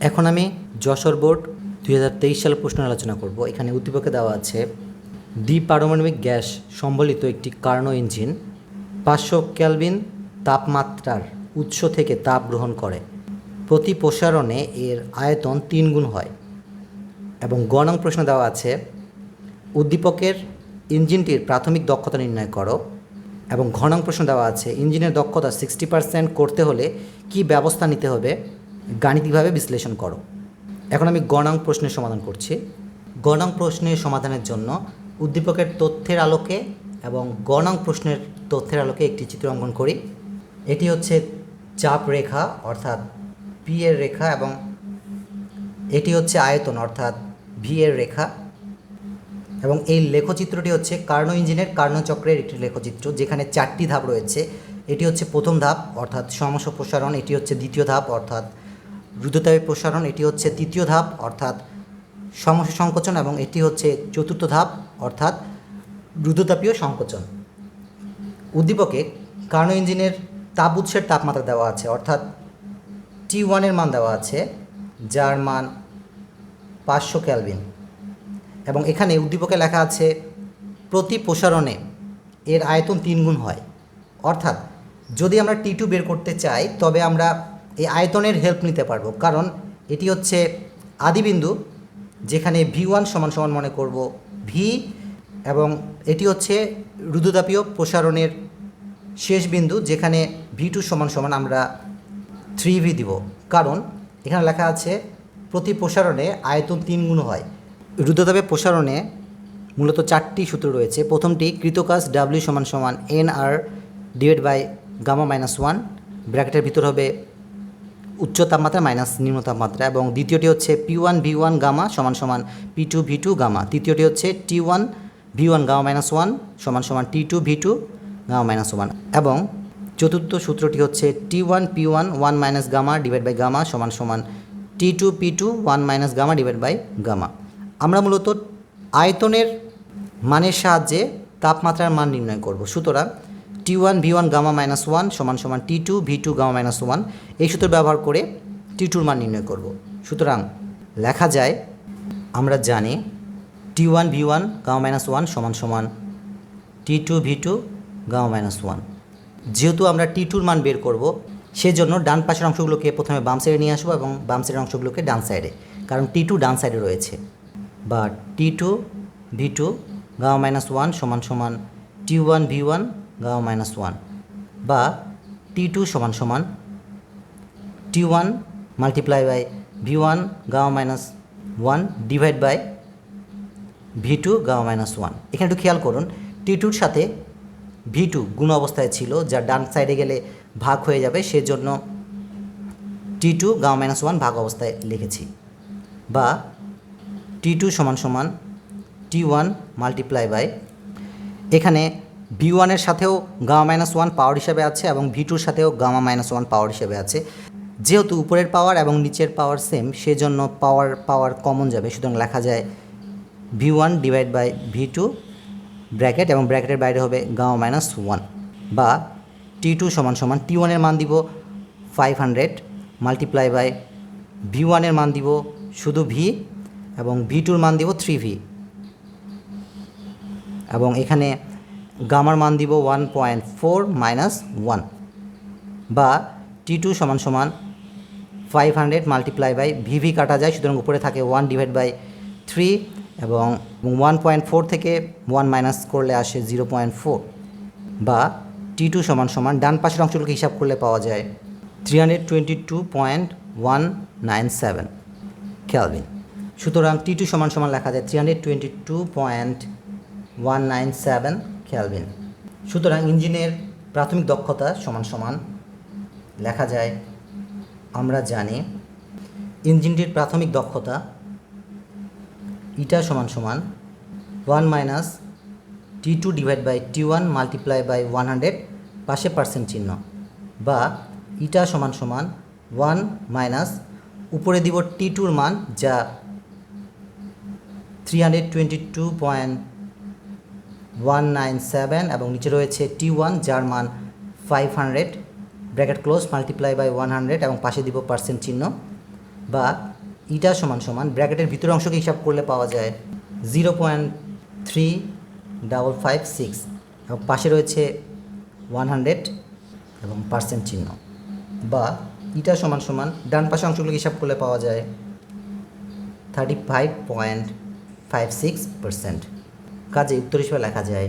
এখন আমি যশোর বোর্ড দুই হাজার তেইশ সালের প্রশ্ন আলোচনা করব। এখানে উদ্দীপকে দেওয়া আছে দ্বিপারমাণবিক গ্যাস সম্বলিত একটি কার্নো ইঞ্জিন পাঁচশো ক্যালভিন তাপমাত্রার উৎস থেকে তাপ গ্রহণ করে। প্রতি প্রসারণে এর আয়তন তিন গুণ হয়। এবং গণং প্রশ্ন দেওয়া আছে, উদ্দীপকের ইঞ্জিনটির প্রাথমিক দক্ষতা নির্ণয় করো। এবং ঘনং প্রশ্ন দেওয়া আছে, ইঞ্জিনের দক্ষতা সিক্সটি পার্সেন্ট করতে হলে কি ব্যবস্থা নিতে হবে? গাণিতিকভাবে বিশ্লেষণ করো। এখন আমি গণাং প্রশ্নের সমাধান করছি। গণাং প্রশ্নের সমাধানের জন্য উদ্দীপকের তথ্যের আলোকে এবং গণাং প্রশ্নের তথ্যের আলোকে একটি চিত্র অঙ্কন করি। এটি হচ্ছে চাপ রেখা, অর্থাৎ পি এর রেখা এবং এটি হচ্ছে আয়তন, অর্থাৎ ভি এর রেখা। এবং এই লেখচিত্রটি হচ্ছে কার্নো ইঞ্জিনের কার্নো চক্রের একটি লেখচিত্র, যেখানে চারটি ধাপ রয়েছে। এটি হচ্ছে প্রথম ধাপ, অর্থাৎ সমস্যা প্রসারণ, এটি হচ্ছে দ্বিতীয় ধাপ, অর্থাৎ রুদ্ধতাপের প্রসারণ, এটি হচ্ছে তৃতীয় ধাপ, অর্থাৎ সমস্যা সংকোচন এবং এটি হচ্ছে চতুর্থ ধাপ, অর্থাৎ রুদ্ধতাপীয় সংকোচন। উদ্দীপকে কার্নো ইঞ্জিনের তাপ উৎসের তাপমাত্রা দেওয়া আছে, অর্থাৎ টি ওয়ানের মান দেওয়া আছে, যার মান পাঁচশো ক্যালভিন এবং এখানে উদ্দীপকে লেখা আছে, প্রতি প্রসারণে এর আয়তন তিন গুণ হয়। অর্থাৎ যদি আমরা টি টু বের করতে চাই, তবে আমরা আয়তনের হেল্প নিতে পারব। কারণ এটি হচ্ছে আদিবিন্দু, যেখানে ভি ওয়ান সমান সমান মনে করব ভি এবং এটি হচ্ছে রুদ্ধতাপীয় প্রসারণের শেষ বিন্দু, যেখানে ভি টু সমান সমান আমরা থ্রি ভি দিব। কারণ এখানে লেখা আছে প্রতি প্রসারণে আয়তন তিন গুণ হয়। রুদ্ধতাপে প্রসারণে মূলত চারটি সূত্র রয়েছে। প্রথমটি কৃতকাজ ডাব্লিউ সমান সমান N R divide by gamma minus one ব্র্যাকেটের ভিতর হবে উচ্চ তাপমাত্রা মাইনাস নিম্ন তাপমাত্রা এবং দ্বিতীয়টি হচ্ছে P one V one gamma সমান সমান P two V two gamma তৃতীয়টি হচ্ছে T one V one gamma minus one সমান সমান T two V two gamma minus one এবং চতুর্থ সূত্রটি হচ্ছে T one P one one minus gamma divide by gamma সমান সমান T two P two one minus gamma divide by gamma আমরা মূলত আয়তনের মানের সাহায্যে তাপমাত্রার মান নির্ণয় করব। সুতরাং T one V one gamma minus one সমান সমান T two V two gamma minus one এই সূত্র ব্যবহার করে টি টুর মান নির্ণয় করব। সুতরাং লেখা যায়, আমরা জানি T one V one gamma minus one সমান সমান T two V two gamma minus one যেহেতু আমরা টি টুর মান বের করব, সেজন্য ডান পাশের অংশগুলোকে প্রথমে বাম সাইডে নিয়ে আসব এবং বাম সাইডের অংশগুলোকে ডান সাইডে কারণ টি টু ডান সাইডে রয়েছে। বা T two V two gamma minus one সমান সমান T one V one gamma minus one বা টি টু সমান সমান T one multiply by V one gamma minus one divide by V two gamma minus one এখানে একটু খেয়াল করুন টি টুর সাথে ভি টু গুণ অবস্থায় ছিল, যা ডান সাইডে গেলে ভাগ হয়ে যাবে, সেজন্য T two gamma minus one ভাগ অবস্থায় লিখেছি। বা টি টু সমান সমান টি ওয়ান মাল্টিপ্লাই বাই এখানে ভি ওয়ানের সাথেও গামা মাইনাস ওয়ান পাওয়ার হিসেবে আছে এবং ভি টুর সাথেও গামা মাইনাস ওয়ান পাওয়ার হিসেবে আছে। যেহেতু উপরের পাওয়ার এবং নিচের পাওয়ার সেম সেজন্য পাওয়ার পাওয়ার কমন যাবে। সুতরাং লেখা যায় V one divide by V two bracket এবং ব্র্যাকেটের বাইরে হবে গামা মাইনাস ওয়ান বা টি টু সমান সমান টি ওয়ানের মান দিব five hundred multiply by V ওয়ানের মান দিব শুধু ভি এবং ভি টুর মান দিব থ্রি ভি এবং এখানে গামার মান দিব one point four minus one বা টি টু সমান সমান five hundred multiply by V V কাটা যায়, সুতরাং উপরে থাকে ওয়ান ডিভাইড বাই থ্রি এবং ওয়ান পয়েন্ট ফোর থেকে ওয়ান মাইনাস করলে আসে জিরো পয়েন্ট ফোর বা টি টু সমান সমান ডান পাশের অংশগুলোকে হিসাব করলে পাওয়া যায় three hundred twenty two point one nine seven kelvin সুতরাং টি টু সমান সমান লেখা যায় three hundred twenty two point one nine seven kelvin সুতরাং ইঞ্জিনের প্রাথমিক দক্ষতা সমান সমান। লেখা যায়, আমরা জানি ইঞ্জিনটির প্রাথমিক দক্ষতা ইটা সমান সমান one minus T two divide by T one multiply by one hundred পাশে পার্সেন্ট চিহ্ন বা ইটা সমান সমান ওয়ান মাইনাস উপরে দিব টি টুর মান যা three hundred twenty two point one nine seven এবং নিচে রয়েছে টি ওয়ান যার মান five hundred bracket close multiply by one hundred এবং পাশে দিব পার্সেন্ট চিহ্ন বা ইটা সমান সমান, ব্র্যাকেটের ভিতরের অংশকে হিসাব করলে পাওয়া যায় zero point three double five six এবং পাশে রয়েছে ওয়ান হান্ড্রেড এবং পার্সেন্ট চিহ্ন বা ইটা সমান সমান, ডান পাশে অংশগুলোকে হিসাব করলে পাওয়া যায় thirty five point five six percent কাজে উত্তর হিসেবে লেখা যায়।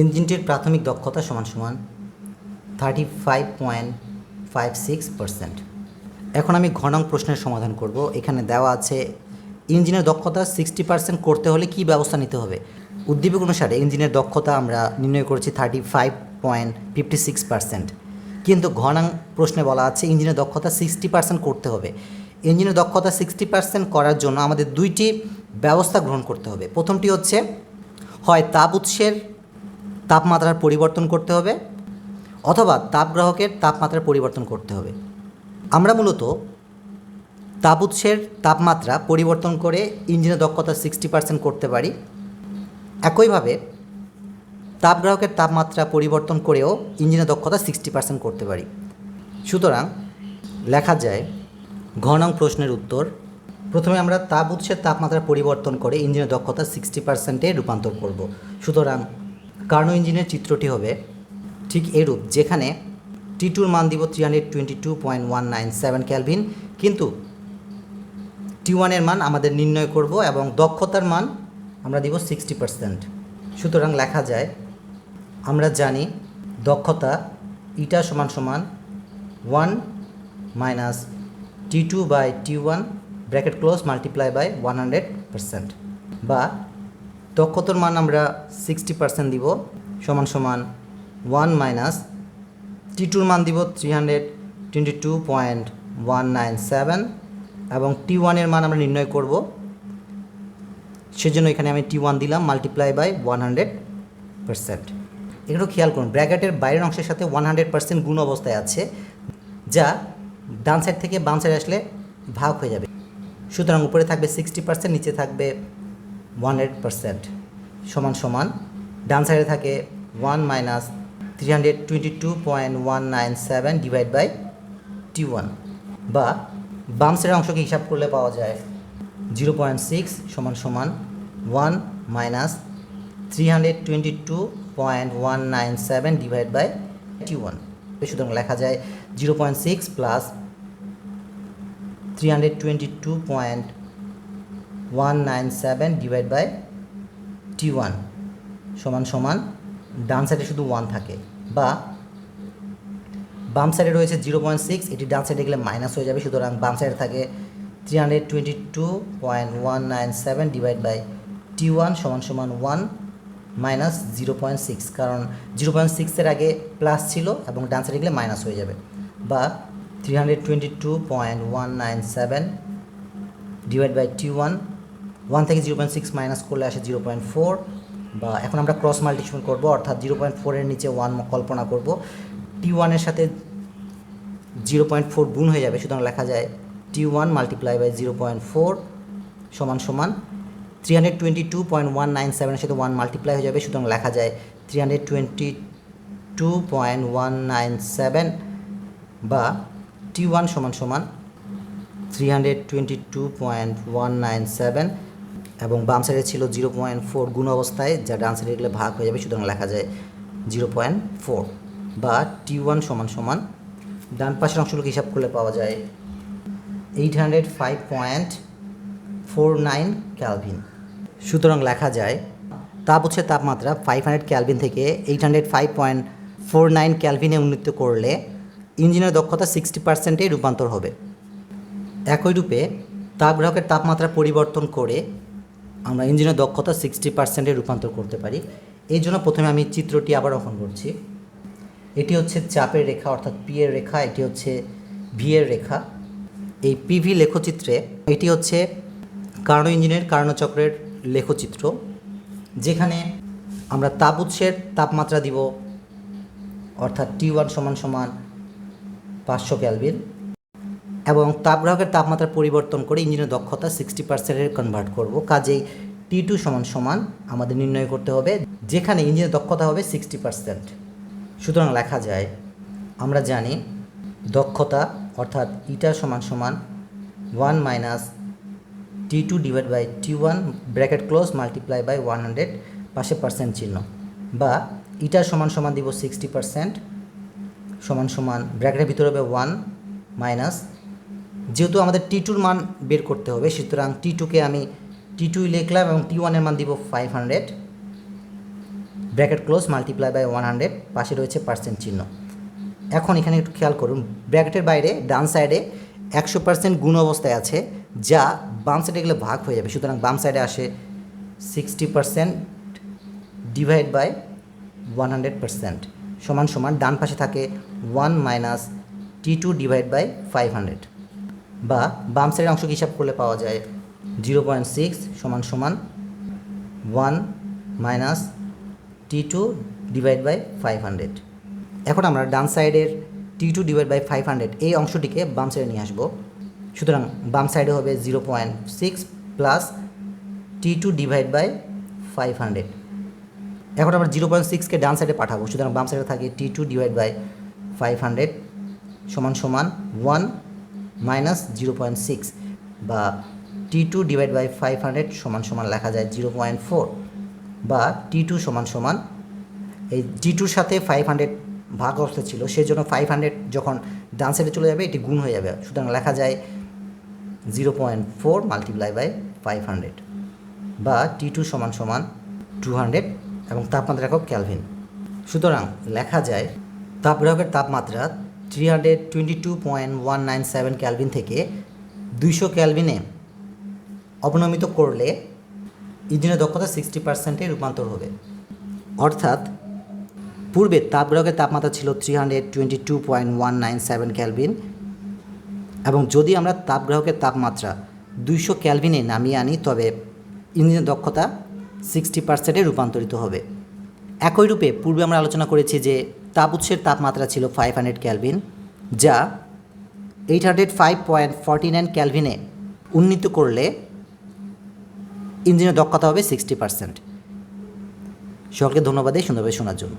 ইঞ্জিনটির প্রাথমিক দক্ষতা সমান সমান thirty five point five six percent এখন আমি ঘনং প্রশ্নের সমাধান করব। এখানে দেওয়া আছে, ইঞ্জিনের দক্ষতা সিক্সটি পার্সেন্ট করতে হলে কী ব্যবস্থা নিতে হবে? উদ্দীপক অনুসারে ইঞ্জিনের দক্ষতা আমরা নির্ণয় করেছি thirty five point fifty six percent কিন্তু ঘনাং প্রশ্নে বলা আছে, ইঞ্জিনের দক্ষতা সিক্সটি পার্সেন্ট করতে হবে। ইঞ্জিনের দক্ষতা সিক্সটি পার্সেন্ট করার জন্য আমাদের দুইটি ব্যবস্থা গ্রহণ করতে হবে। প্রথমটি হচ্ছে হয় তাপ উৎসের তাপমাত্রার পরিবর্তন করতে হবে অথবা তাপগ্রাহকের তাপমাত্রার পরিবর্তন করতে হবে। আমরা মূলত তাপ উৎসের তাপমাত্রা পরিবর্তন করে ইঞ্জিনের দক্ষতা সিক্সটি পার্সেন্ট করতে পারি। একইভাবে তাপগ্রাহকের তাপমাত্রা পরিবর্তন করেও ইঞ্জিনের দক্ষতা সিক্সটি পার্সেন্ট করতে পারি। সুতরাং লেখা যায় ঘনং প্রশ্নের উত্তর প্রথমে আমরা তাপ উৎসের তাপমাত্রা পরিবর্তন করে ইঞ্জিনের দক্ষতা সিক্সটি পার্সেন্টে রূপান্তর করব। সুতরাং কার্নো ইঞ্জিনের চিত্রটি হবে ঠিক এরূপ, যেখানে টি টুর মান দিব three hundred twenty two point one nine seven kelvin কিন্তু টি ওয়ানের মান আমাদের নির্ণয় করব এবং দক্ষতার মান আমরা দিব সিক্সটি পার্সেন্ট সুতরাং লেখা যায়, আমরা জানি দক্ষতা ইটা সমান সমান one minus T two by T one bracket close multiply by one hundred percent বা দক্ষতার মান আমরা সিক্সটি পার্সেন্ট দিব সমান সমান ওয়ান মাইনাস টি টুর মান দিব three hundred twenty two point one nine seven এবং টি ওয়ানের মান আমরা নির্ণয় করব। সেজন্য এখানে আমি টি ওয়ান দিলাম multiply by one hundred percent এগুলো খেয়াল করুন, ব্র্যাকেটের বাইরের অংশের সাথে ওয়ান হান্ড্রেড পার্সেন্ট গুণ অবস্থায় আছে, যা ডান সাইড থেকে বাম সাইড আসলে ভাগ হয়ে যাবে। সুতরাং উপরে থাকবে সিক্সটি পার্সেন্ট নিচে থাকবে ওয়ান হান্ড্রেড পার্সেন্ট সমান সমান। ডান সাইডে থাকে one minus three hundred twenty two point one nine seven divide by T one বা বাম সাইডের অংশকে হিসাব করলে পাওয়া যায় জিরো পয়েন্ট সিক্স সমান সমান one minus three hundred twenty two point one nine seven divide by T one সুতরাং লেখা যায় zero point six plus three hundred twenty two point one nine seven divide by T one সমান সমান ডান সাইডে শুধু ওয়ান থাকে। বা বাম সাইডে রয়েছে জিরো পয়েন্ট সিক্স এটি ডান সাইডে গেলে মাইনাস হয়ে যাবে, সুতরাং বাম সাইডে থাকে three hundred twenty two point one nine seven divide by T one সমান সমান one minus zero point six কারণ জিরো পয়েন্ট সিক্সের আগে প্লাস ছিল এবং ডান সাইডে গেলে মাইনাস হয়ে যাবে। বা three hundred twenty two point one nine seven divide by T one one থেকে জিরো পয়েন্ট সিক্স মাইনাস করলে আসে জিরো পয়েন্ট ফোর বা এখন আমরা ক্রস মাল্টিপ্লিকেশন করব, অর্থাৎ জিরো পয়েন্ট ফোরের নিচে ওয়ান কল্পনা করব। টি ওয়ানের সাথে জিরো পয়েন্ট ফোর গুণ হয়ে যাবে, সুতরাং লেখা যায় T one multiply by zero point four সমান সমান three hundred twenty two point one nine সেভেনের সাথে ওয়ান মাল্টিপ্লাই হয়ে যাবে, সুতরাং লেখা যায় three hundred twenty two point one nine seven বা টি ওয়ান সমান সমান three hundred twenty two point one nine seven এবং বাম সাইডে ছিল জিরো পয়েন্ট ফোর গুণ অবস্থায়, যা ডান সাইডে গেলে ভাগ হয়ে যাবে, সুতরাং লেখা যায় জিরো পয়েন্ট ফোর বা টি ওয়ান সমান সমান, ডান পাশের অংশগুলোকে হিসাব করলে পাওয়া যায় eight hundred five point four nine kelvin সুতরাং লেখা যায়, তাপ হচ্ছে তাপমাত্রা ফাইভ হান্ড্রেড ক্যালভিন থেকে eight hundred five point four nine ক্যালভিনে উন্নীত করলে ইঞ্জিনের দক্ষতা সিক্সটি পার্সেন্টে রূপান্তর হবে। একই রূপে তাপগ্রাহকের তাপমাত্রা পরিবর্তন করে আমরা ইঞ্জিনের দক্ষতা সিক্সটি পার্সেন্টে রূপান্তর করতে পারি। এই জন্য প্রথমে আমি চিত্রটি আবার অঙ্কন করছি। এটি হচ্ছে চাপের রেখা, অর্থাৎ পি এর রেখা, এটি হচ্ছে ভি এর রেখা। এই পিভি লেখচিত্রে এটি হচ্ছে কার্নো ইঞ্জিনের কার্ণচক্রের লেখচিত্র, যেখানে আমরা তাপ উৎসের তাপমাত্রা দিব, অর্থাৎ টি ওয়ান সমান সমান পাঁচশো ক্যালভিন এবং তাপগ্রাহকের তাপমাত্রা পরিবর্তন করে ইঞ্জিনের দক্ষতা সিক্সটি পার্সেন্টে কনভার্ট করব। কাজেই টি টু সমান সমান আমাদের নির্ণয় করতে হবে, যেখানে ইঞ্জিনের দক্ষতা হবে সিক্সটি পার্সেন্ট। সুতরাং লেখা যায়, আমরা জানি দক্ষতা অর্থাৎ ইটা সমান সমান one minus T two divide by T one bracket close multiply by one hundred পাশে পার্সেন্ট চিহ্ন। বা ইটার সমান সমান দিব সিক্সটি পার্সেন্ট সমান সমান ব্র্যাকেটের ভিতরে হবে ওয়ান মাইনাস যেহেতু আমাদের টি টুর মান বের করতে হবে, সুতরাং টি টুকে আমি টি টু লিখলাম এবং টি ওয়ানের মান দিব five hundred bracket close multiply by one hundred পাশে রয়েছে পার্সেন্ট চিহ্ন। এখন এখানে একটু খেয়াল করুন, ব্র্যাকেটের বাইরে, ডান সাইডে একশো পার্সেন্ট গুণ অবস্থায় আছে, যা বাম সাইডে গেলে ভাগ হয়ে যাবে, সুতরাং বাম সাইডে আসে sixty percent divide by one hundred percent সমান সমান ডান পাশে থাকে one minus T two divide by five hundred বা বাম সাইডের অংশ হিসাব করলে পাওয়া যায় জিরো পয়েন্ট সিক্স সমান সমান one minus T two divide by five hundred এখন আমরা ডান সাইডের T two divide by five hundred এই অংশটিকে বাম সাইডে নিয়ে আসব। সুতরাং বাম সাইডে হবে zero point six plus T two divide by five hundred এখন আমরা জিরো পয়েন্ট সিক্সকে ডান সাইডে পাঠাবো, সুতরাং বাম সাইডে থাকে T two divide by five hundred সমান সমান one minus zero point six বা T two divide by five hundred সমান সমান লেখা যায় জিরো পয়েন্ট ফোর বা টি টু সমান সমান এই টি টুর সাথে ফাইভ হান্ড্রেড ভাগ অবস্থা ছিল সেই জন্য ফাইভ হান্ড্রেড যখন ডান সাইডে চলে যাবে, এটি গুণ হয়ে যাবে। সুতরাং লেখা যায় zero point four multiply by five hundred বা টি টু সমান সমান টু হান্ড্রেড এবং তাপমাত্রা একক ক্যালভিন সুতরাং লেখা যায় তাপগ্রাহকের তাপমাত্রা three hundred twenty two point one nine seven kelvin থেকে দুইশো ক্যালভিনে অবনমিত করলে ইঞ্জিনের দক্ষতা সিক্সটি পার্সেন্টে রূপান্তর হবে। অর্থাৎ পূর্বে তাপগ্রাহকের তাপমাত্রা ছিল three hundred twenty two point one nine seven kelvin এবং যদি আমরা তাপগ্রাহকের তাপমাত্রা দুইশো ক্যালভিনে নামিয়ে আনি, তবে ইঞ্জিনের দক্ষতা সিক্সটি পার্সেন্টে রূপান্তরিত হবে। একই রূপে পূর্বে আমরা আলোচনা করেছি যে তাপ উৎসের তাপমাত্রা ছিল ফাইভ হান্ড্রেড ক্যালভিন যা eight hundred five point forty nine ক্যালভিনে উন্নীত করলে ইঞ্জিনের দক্ষতা হবে সিক্সটি পার্সেন্ট সকলকে ধন্যবাদ সুন্দরভাবে শোনার জন্য।